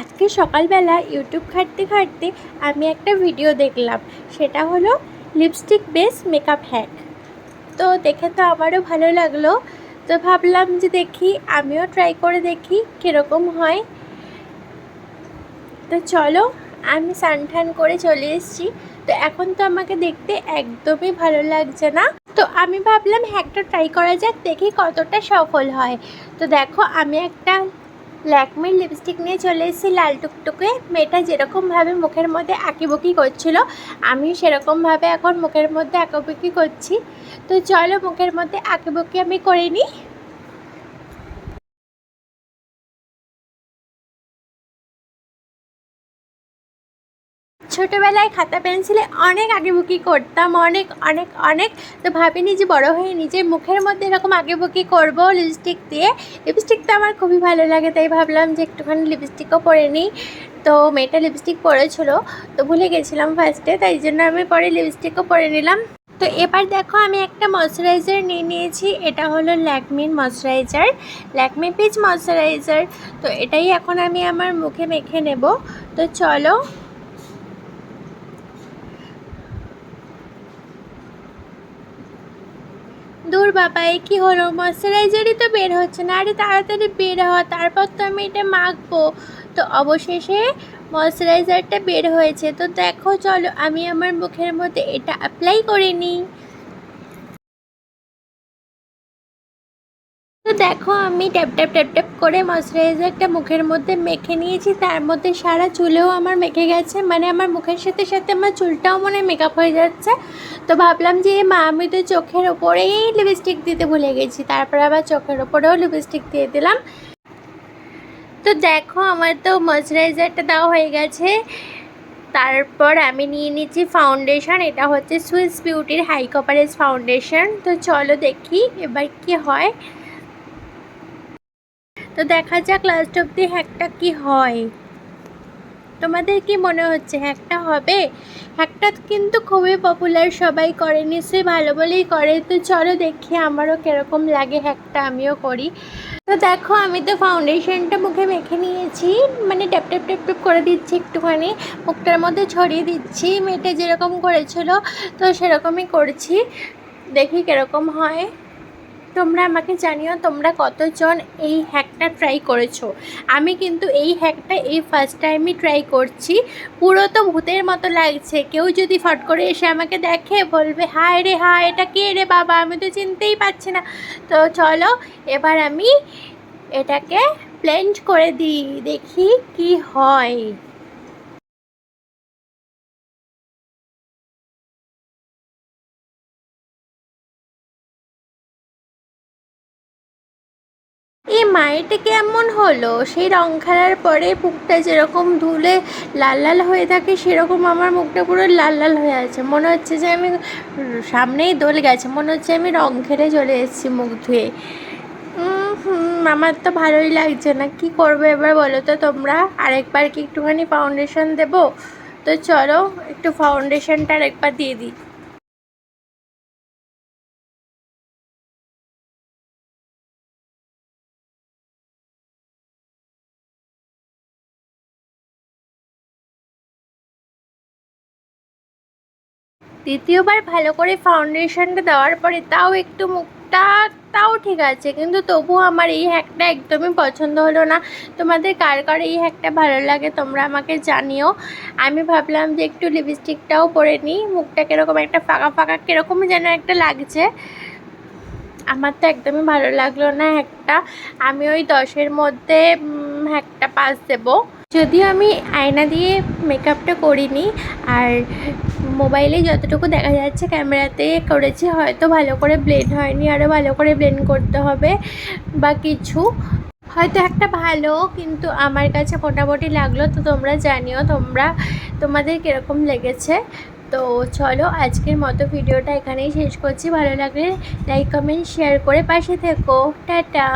আজকে সকালবেলা ইউটিউব ঘাঁটতে ঘাঁটতে আমি একটা ভিডিও দেখলাম। সেটা হলো লিপস্টিক বেস মেকআপ হ্যাক তো দেখে তো আমারও ভালো লাগল। তো ভাবলাম যে দেখি, আমিও ট্রাই করে দেখি কীরকম হয়। তো চলো, আমি সানঠান করে চলে এসেছি। তো এখন তো আমাকে দেখতে একদমই ভালো লাগছে না। তো আমি ভাবলাম হ্যাকটা ট্রাই করা যাক, দেখি কতটা সফল হয়। তো দেখো, আমি একটা ল্যাকমির লিপস্টিক নিয়ে চলে এসেছি লাল টুকটুকে। মেয়েটা যেরকমভাবে মুখের মধ্যে আঁকিবুকি করছিল আমি সেরকমভাবে এখন মুখের মধ্যে আঁকাবুকি করছি। তো চলো মুখের মধ্যে আঁকিবুকি আমি করে নিই। ছোটোবেলায় খাতা পেন্সিলে অনেক আঁকিবুকি করতাম, অনেক অনেক অনেক। তো ভাবিনি যে বড় হয়ে নিজের মুখের মধ্যে এরকম আঁকিবুকি করব লিপস্টিক দিয়ে। লিপস্টিক তো আমার খুবই ভালো লাগে, তাই ভাবলাম যে একটুখানি লিপস্টিকও পরে নিই। তো মেয়েটা লিপস্টিক পরেছিল, তো ভুলে গেছিলাম ফার্স্টে তাই জন্য আমি পরে লিপস্টিকও পরে নিলাম। তো এবার দেখো আমি একটা ময়শ্চারাইজার নিয়ে নিয়েছি, এটা হলো ল্যাকমির ময়শ্চারাইজার ল্যাকমি পিচ ময়শ্চারাইজার তো এটাই এখন আমি আমার মুখে মেখে নেব। তো চলো দূর বাবা এ কী হলো? ময়শ্চারাইজারই তো বের হচ্ছে না। আরে তাড়াতাড়ি বের হওয়া তারপর তো আমি এটা মাখবো। তো অবশেষে ময়শ্চারাইজারটা বের হয়েছে। তো দেখো, চলো আমি আমার মুখের মধ্যে এটা অ্যাপ্লাই করে নিই। দেখো, আমি ট্যাপ ট্যাপ ট্যাপ ট্যাপ করে ময়শ্চারাইজারটা মুখের মধ্যে মেখে নিয়েছি। তার মধ্যে সারা চুলেও আমার মেখে গেছে। মানে আমার মুখের সাথে সাথে আমার চুলটাও মনে হয় মেকআপ হয়ে যাচ্ছে। তো ভাবলাম যে, মা, আমি তো চোখের ওপরেই লিপস্টিক দিতে ভুলে গেছি। তারপর আবার চোখের ওপরেও লিপস্টিক দিয়ে দিলাম। তো দেখো, আমার তো ময়শ্চারাইজারটা দেওয়া হয়ে গেছে। তারপর আমি নিয়ে নিচ্ছি ফাউন্ডেশন এটা হচ্ছে সুইস বিউটির হাই কভারেজ ফাউন্ডেশন তো চলো দেখি, এবার কি হয়। তো দেখা যাক লাস্ট অব্দি হ্যাকটা কি হয়। তোমাদের কি মনে হচ্ছে হ্যাকটা হবে? হ্যাকটা কিন্তু খুবই পপুলার সবাই করে, নিশ্চয়ই ভালো বলেই করে। তো চলো দেখি আমারও কীরকম লাগে হ্যাকটা আমিও করি। তো দেখো, আমি তো ফাউন্ডেশনটা মুখে মেখে নিয়েছি মানে ট্যাপ ট্যাপ ট্যাপ ট্যাপ করে দিচ্ছি একটুখানি। মুখটার মধ্যে ছড়িয়ে দিচ্ছি, মেয়েটা যেরকম করেছিল, তো সেরকমই করছি। দেখি কীরকম হয়। তোমরা আমাকে জানিও তোমরা কতজন এই হ্যাকটা ট্রাই করেছ। আমি কিন্তু এই হ্যাকটা এই ফার্স্ট টাইমই ট্রাই করছি। পুরো তো ভূতের মতো লাগছে। কেউ যদি ফট করে এসে আমাকে দেখে, বলবে, হায় রে, হায়, এটা কে রে বাবা? আমি তো চিনতেই পারছি না। তো চলো, এবার আমি এটাকে প্লেন্ট করে দিই, দেখি কি হয়। মায়েটা কেমন হলো? সেই রং খেলার পরে মুখটা যেরকম ধুলে লাল লাল হয়ে থাকে, সেরকম আমার মুখটা পুরো লাল লাল হয়ে আছে। মনে হচ্ছে যে আমি সামনেই দোল গেছে, মনে হচ্ছে আমি রং খেলে চলে এসেছি মুখ ধুয়ে। আমার তো ভালোই লাগছে না। কি করবে এবার বলো তো তোমরা? আরেকবার কি একটুখানি ফাউন্ডেশন দেবো? তো চলো, একটু ফাউন্ডেশনটা আরেকবার দিয়ে দিই। দ্বিতীয়বার ভালো করে ফাউন্ডেশনটা দেওয়ার পরে তাও একটু মুখটা, তাও ঠিক আছে। কিন্তু তবুও আমার এই হ্যাকটা একদমই পছন্দ হলো না। তোমাদের কার কার এই হ্যাকটা ভালো লাগে তোমরা আমাকে জানিও। আমি ভাবলাম যে একটু লিপস্টিকটাও পরে নিই। মুখটা কীরকম একটা ফাঁকা ফাঁকা, কীরকম যেন একটা লাগছে। আমার তো একদমই ভালো লাগল না হ্যাকটা আমি ওই দশের মধ্যে হ্যাকটা পাস দেবো। যদিও আমি আয়না দিয়ে মেকআপটা করিনি, আর মোবাইলে যতটুকু দেখা যাচ্ছে ক্যামেরাতে করেছি, হয়তো ভালো করে ব্লেন্ড হয়নি আরও ভালো করে ব্লেন্ড করতে হবে বা কিছু। হয়তো একটা ভালো, কিন্তু আমার কাছে মোটামুটি লাগল, তো তোমরা জানিও তোমরা, তোমাদের কীরকম লেগেছে। তো চলো, আজকের মতো ভিডিওটা এখানেই শেষ করছি। ভালো লাগলে লাইক কমেন্ট শেয়ার করে পাশে থেকো। টাটা!